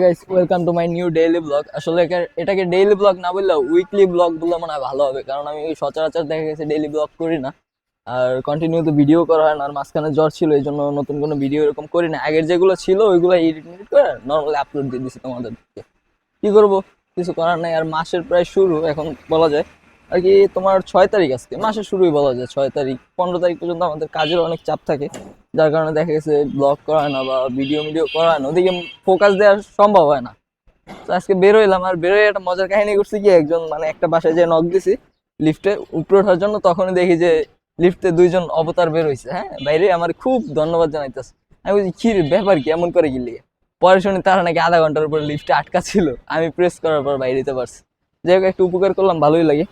Guys welcome to my new daily blog আসলে এটাকে daily blog না বললেও উইকলি ব্লগ বললে মনে হয় ভালো হবে, কারণ আমি সচরাচর দেখা গেছে ডেইলি ব্লগ করি না। আর কন্টিনিউ তো ভিডিও করা হয় না, আর মাঝখানে জ্বর ছিল, এই জন্য নতুন কোনো ভিডিও এরকম করি না। আগের যেগুলো ছিল, ওইগুলো এডিট মিডিট করে নর্মালি আপলোড দিয়ে দিছি তোমাদেরকে। কি করব? কিছু করার নাই, আর মাসের প্রায় শুরু, এখন বলা যায় আর কি তোমার ছয় তারিখ আজকে, মাসের শুরুই বলা যায়, ছয় তারিখ, পনেরো তারিখ পর্যন্ত আমাদের কাজের অনেক চাপ থাকে। যার কারণে দেখা গেছে ব্লগ করা না বা ভিডিও মিডিও করা না, ওদিকে ফোকাস দেওয়া সম্ভব হয় না। তো আজকে বেরোইলাম আর বেরোয় একটা মজার কাহিনী করছি কি, একজন মানে একটা বাসায় যে নক দিছি লিফটে উপরে ওঠার জন্য তখনই দেখি যে লিফটে দুইজন অবতার বের হয়েছে হ্যাঁ? বাইরে আমার খুব ধন্যবাদ জানাইতেছে। আমি বলছি, কি ব্যাপার কি? এমন করে গেলি পরে শুনি তারা নাকি আধা ঘণ্টার উপরে লিফটে আটকা ছিল। আমি প্রেস করার পর বাইরে দিতে পারছি। যাই হোক, একটু উপকার করলাম, ভালোই লাগে।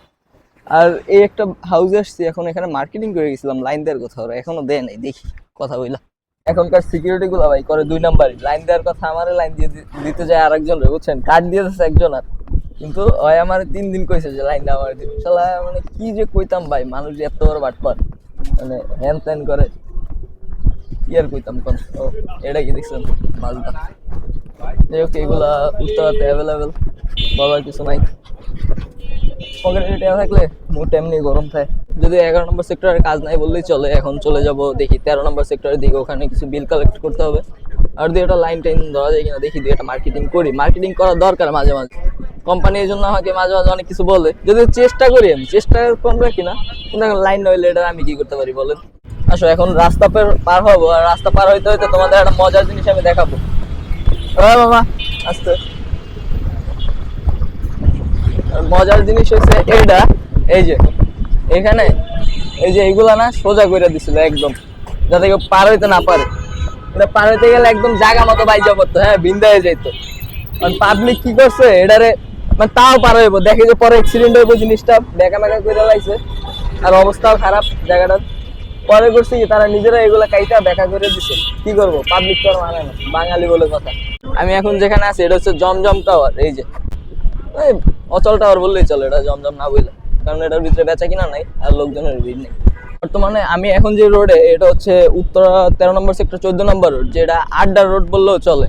আর এই একটা হাউসে আসছি, এখন এখানে মার্কেটিং করে গেছিলাম লাইন দেওয়ার কথা ওরা এখনও দেয় নাই, দেখি কথা বইলা। এখনকার সিকিউরিটি গুলো ভাই করে দুই নাম্বারই লাইন দেওয়ার কথা আমার লাইন দিয়ে দিতে যায় আর একজন বুঝছেন? কার্ড দিয়ে দিচ্ছে একজন আর। কিন্তু ওই আমার তিন দিন কইছে যে লাইন দেওয়া আমার দিন শালা মানে কি যে কইতাম ভাই, মানুষ এত বড় বাটপার। মানে হ্যান ত্যান করে, কি আর কইতাম কোন? ও, এটা কি দেখছেন? মালটা যাই হোক, এগুলা উত্তরাতে অ্যাভেলেবেল বলার কিছু নাই। পকেটে টাকা থাকলে মুড এমনি গরম থাকে। যদি এগারো নম্বর সেক্টরের কাজ নাই বললেই চলে, এখন চলে যাব দেখি তেরো নম্বর সেক্টরের দিকে ওখানে কিছু বিল কালেক্ট করতে হবে। আর দুই একটা লাইন টাইন ধরা যায় কিনা দেখি, দুই একটা মার্কেটিং করি। মার্কেটিং করা দরকার মাঝে মাঝে। কোম্পানি এই জন্য আমাকে মাঝে মাঝে অনেক কিছু বলে। যদি চেষ্টা করি আমি, চেষ্টা কম রাখি না কিন্তু এখন লাইন নইলে এটা আমি কি করতে পারি বলেন? আসো, এখন রাস্তা পার- হব। আর রাস্তা পার হইতে হইতে তোমাদের একটা মজার জিনিস আমি দেখাবো। মামা আস্তে। মজার জিনিস হচ্ছে এইটা এই যে, এখানে, এই যে এইগুলা না সোজা করে দিছিল একদম, যাতে কেউ পার হইতে না পারে। পার হইতে গেলে একদম জায়গা মতো বাইজা পড়তো হ্যাঁ বিন্দা হয়ে যাইতো। আর পাবলিক কি করছে, এটারে মানে তাও পার হইব। দেখে যে পরে অ্যাক্সিডেন্ট হইব জিনিসটা বেকা মেকা করে লাইছে। আর অবস্থাও খারাপ জায়গাটা। পরে করছে কি, তারা নিজেরা এগুলা কাইটা দেখা করে দিছে। কি করব? পাবলিক তো আর মানে না, বাঙালি বলে কথা। আমি এখন যেখানে আছি, এটা হচ্ছে জমজম টাওয়ার এই যে। এই, অচল টাওয়ার বললেই চলে, এটা জমজম না বললে কারণ এটার ভিতরে বেচা কিনা নাই আর লোকজনের ভিড় নেই। বর্তমানে আমি এখন যে রোডে এটা হচ্ছে উত্তরা তেরো নম্বর সেক্টর চোদ্দ নম্বর রোড যেটা আড্ডা রোড বললেও চলে।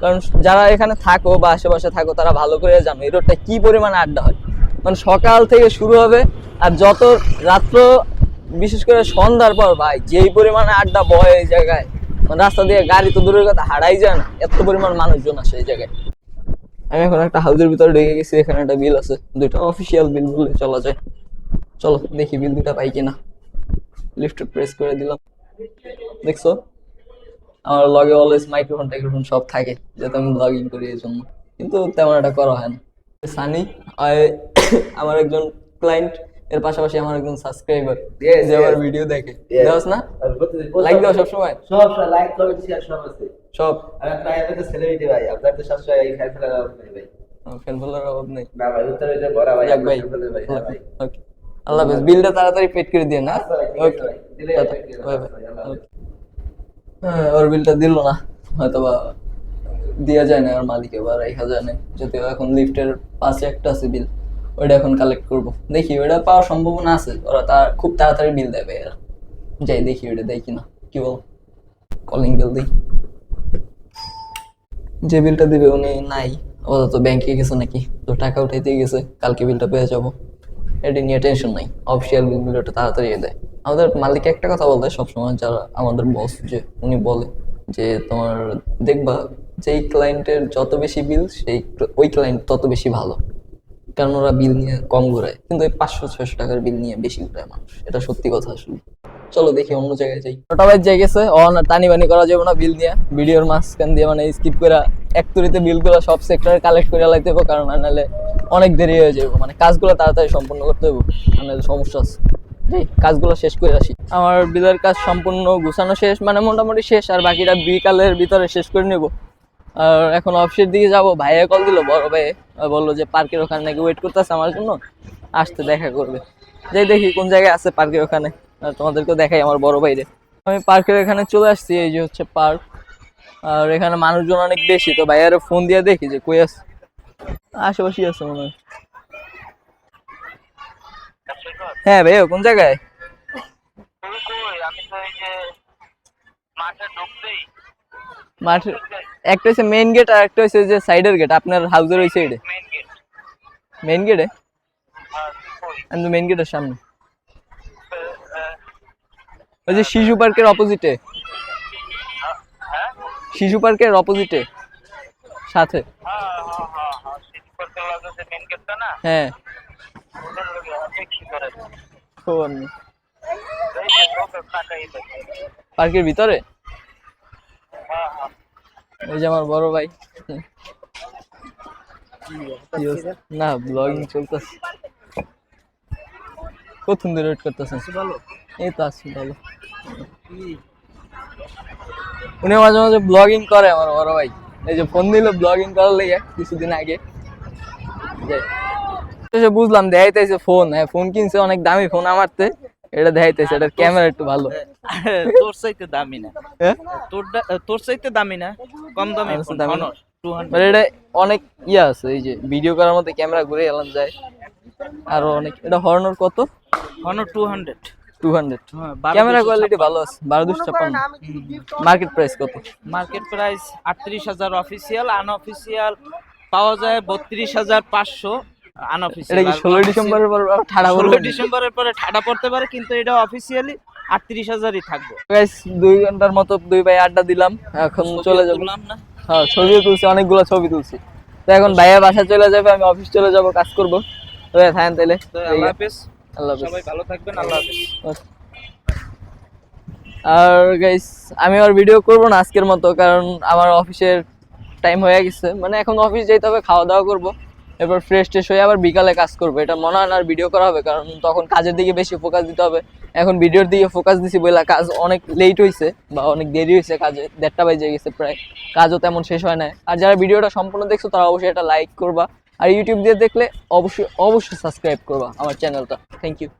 কারণ যারা এখানে থাকো বা আশেপাশে থাকো, তারা ভালো করে জানো এই রোডটা কী পরিমাণে আড্ডা হয়। মানে সকাল থেকে শুরু হবে, আর যত রাত্র, বিশেষ করে সন্ধ্যার পর ভাই, যেই পরিমাণে আড্ডা বয় এই জায়গায় মানে রাস্তা দিয়ে গাড়ি তো দূরের কথা হারাই যায় না। এত পরিমাণ মানুষজন আসে এই জায়গায়। আমি এখন একটা হাউসের ভিতরে ঢুকে গেছি এখানে একটা বিল আছে। দুইটা অফিসিয়াল বিল বললে চলা যায়। চলো দেখি বিল দুটা পাই কিনা। লিফট প্রেস করে দিলাম। দেখছ? আমার লগে অলওয়েজ মাইক্রোফোন টাইক্রোফোন সব থাকে যাতে আমি ব্লগিং করি এই জন্য। কিন্তু তেমন একটা করা হয় না। সানি আমার একজন ক্লায়েন্ট এর পাশাপাশি আমার একজন সাবস্ক্রাইবার যে আমার ভিডিও দেখে. দেওয়াস না? লাইক দাও সবসময়। সব লাইক কমেন্ট শেয়ার সব আছে। সব। আর আপনার এত তো সেলিব্রিটি ভাই আপনার তো সবসময় এই খাই ফেলার অভাব নেই। ভাই ফ্যান ফলোয়ার অভাব নেই। না ভাই উত্তর হইতে বড় ভাই যাক ভাই আপনার ফেলে ভাই হ্যাঁ ওকে আল্লাহ হাফেজ বিলটা তাড়াতাড়ি পেড করে দিয়ে না? আচ্ছা ওকে। হ্যাঁ ওর বিলটা দিল না হয়তো বা দেওয়া যায় না ওর মালিক এবার রেখা যায় না যদিও এখন লিফটের পাশে একটা আছে বিল ওইটা এখন কালেক্ট করব। দেখি ওইটা পাওয়ার সম্ভাবনা আছে ওরা তার খুব তাড়াতাড়ি বিল দেবে এরা যাই দেখি ওইটা দেখি না কি বল? কলিং বিল দিই। যে বিলটা দিবে উনি নাই। ও তো ব্যাংকে গেছে নাকি? তো টাকা উঠাইতে গেছে, কালকে বিলটা পেয়ে যাব। এটা নিয়ে টেনশন নাই। অফিসিয়াল বিলগুলোটা তাড়াতাড়ি দেয়। আমাদের মালিক একটা কথা বলে সবসময়, যারা আমাদের বস যে উনি বলে যে তোমার দেখবা, যেই ক্লায়েন্টের যত বেশি বিল সেই ওই ক্লায়েন্ট তত বেশি ভালো। কারণ ওরা বিল নিয়ে কম ঘুরায়। কিন্তু এই পাঁচশো, ছয়শো টাকার বিল নিয়ে বেশি ঘুরায় মানুষ। এটা সত্যি কথা আসলে। চলো দেখি অন্য জায়গায় যাই। ভাই যাই গেছে, অন টানি বানি করা যাবে না বিল নিয়ে। ভিডিওর মাঝখান দিয়ে মানে স্কিপ করে এক তুরিতে বিলগুলো সব সেক্টরে কালেক্ট করে লাইতে হবে, কারণ নাহলে অনেক দেরি হয়ে যাবে। মানে কাজগুলো তাড়াতাড়ি সম্পূর্ণ করতে হবে নাহলে সমস্যা আছে। যাই কাজগুলো শেষ করে আসি। আমার বিলের কাজ সম্পূর্ণ গুছানো শেষ মানে মোটামুটি শেষ, আর বাকিটা বিকালের ভিতরে শেষ করে নেব। আর এখন অফিসের দিকে যাব, ভাইয়া কল দিল, বড় ভাই বলল যে পার্কের ওখানে নাকি ওয়েট করতেছে আমার জন্য, আসতে দেখা করবে। যাই দেখি কোন জায়গায় আছে পার্কের ওখানে। তোমাদেরকেও দেখাই আমার বড় ভাইরে আমি পার্কের এখানে চলে আসছি এই যে হচ্ছে পার্ক। আর এখানে মানুষজন অনেক বেশি তো ভাইয়ার ফোন দিয়ে দেখি যে কই আছে। আশেপাশেই আছে মনে হয়। হ্যাঁ ভাইয়া কোন জায়গায়? মাঠে একটা হচ্ছে মেইন গেট আর একটা হচ্ছে যে সাইডের গেট আপনার হাউসের ওই সাইডে মেইন গেট আমি তো মেইন গেটের সামনে। ওই যে শিশু পার্কের অপোজিটে। শিশু পার্কের অপোজিটে। সাথে। হ্যাঁ। পার্কের ভিতরে? ওই যে আমার বড় ভাই। না ব্লগিং চলতেছে। কতক্ষণ ধরে ওয়েট করতেছেন এই তো আছি ভালো। উনি মাঝে মাঝে ব্লগিং করে আমার বড় ভাই। এই যে ফোন দিল ব্লগিং করার লেগে কিছুদিন আগে। এসে বুঝলাম দেখাইতেছে ফোন হ্যাঁ ফোন কিনছে অনেক দামি ফোন আমারতে। এটা দেখাইতেছে এটার ক্যামেরা একটু ভালো। তোর চাইতে দামি না। হ্যাঁ? তোর তোর চাইতে দামি না কম দামি ফোন মানে এটা অনেক ইয়ে আছে এই যে ভিডিও করার মধ্যে ক্যামেরা ঘুরে এলাম যায় আরও অনেক এটা হর্নর কত? Honor two hundred two hundred হ্যাঁ ক্যামেরা কোয়ালিটি ভালো আছে বারো দুশো ছাপ্পান্ন। মার্কেট প্রাইস কত? মার্কেট প্রাইস আটত্রিশ হাজার অফিসিয়াল আনঅফিসিয়াল পাওয়া যায় এটা কি ডিসেম্বরের পর ঠাড়া ডিসেম্বরের পরে ঠাডা পড়তে পারে কিন্তু এটা অফিসিয়ালি আটত্রিশ হাজারই থাকবে। গাইস দুই ঘণ্টার মতো দুই ভাই আড্ডা দিলাম এখন চলে যাব। না? হ্যাঁ ছবিও তুলছি অনেকগুলো ছবি তুলছি। তো এখন ভাইয়া বাসা চলে যাবে আমি অফিস চলে যাব কাজ করব। তো থাকেন তাইলে। তো আল্লাহ। সবাই ভালো থাকবেন আল্লাহ হাফেজ। আর গাইস আমি আর ভিডিও করব না আজকের মতো কারণ আমার অফিসের টাইম হয়ে গেছে। মানে এখন অফিস যেতে হবে খাওয়া দাওয়া করব। এরপর ফ্রেশ ট্রেশ হয়ে আবার বিকালে কাজ করব। এটা মনে হয় না আর ভিডিও করা হবে কারণ তখন কাজের দিকে বেশি ফোকাস দিতে হবে। এখন ভিডিওর দিকে ফোকাস দিছি বলে কাজ অনেক লেট হয়েছে বা অনেক দেরি হয়েছে কাজে দেড়টা বাজে গেছে প্রায়। কাজও তেমন শেষ হয় না আর যারা ভিডিওটা সম্পূর্ণ দেখছ তারা অবশ্যই এটা লাইক করবা। আর ইউটিউব দিয়ে দেখলে অবশ্যই অবশ্যই সাবস্ক্রাইব করবা আমার চ্যানেলটা থ্যাংক ইউ